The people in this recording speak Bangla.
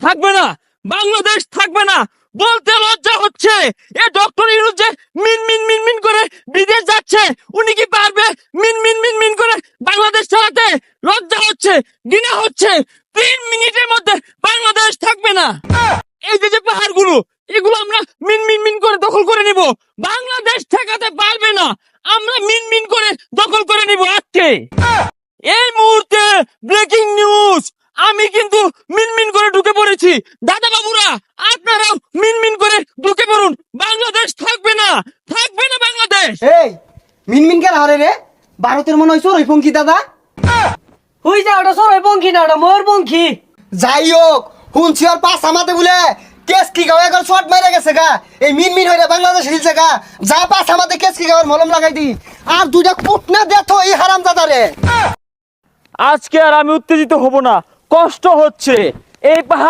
থাকবে না বাংলাদেশ থাকবে না বলতে লজ্জা হচ্ছে এ ডক্টর ইউনুস যে মিন মিন মিন মিন করে বিদেশ যাচ্ছে উনি কি পারবে মিন মিন মিন মিন করে বাংলাদেশ চালাতে লজ্জা হচ্ছে ঘৃণা হচ্ছে তিন মিনিটের মধ্যে বাংলাদেশ থাকবে না এই যে যে পাহাড়গুলো এগুলো আমরা মিন মিন মিন করে দখল করে নিব বাংলাদেশ ঠেকাতে পারবে না আমরা মিন মিন করে দখল করে নিব আজকে এই মুহূর্তে ব্রেকিং নিউজ আমি কিন্তু মিন করে পড়েছি দাদা বাবুরা আপনারাও মিনমিন করে ঢুকে পড়ুন। বাংলাদেশ থাকবে না থাকবে না বাংলাদেশ। এই মিনমিন কে হারে রে? ভারতের মনে হয়েছে ওই পঙ্কি দাদা। হুই যা ওটা সরাই পঙ্খি না ওটা মোর পঙ্খি। যাই হোক শুনছি ওর পাস আমাতে বলে কেস কি গাও এখন শর্ট মাইরে গেছে গা। এই মিনমিন হইরে বাংলাদেশ হিলছে গা। যা পাস আমাতে কেস কি গাওয়ার মলম লাগাই দি আর দুইটা কুট না দেখো এই হারাম দাদারে। আজকে আর আমি উত্তেজিত হব না কষ্ট হচ্ছে। এই পাহাড়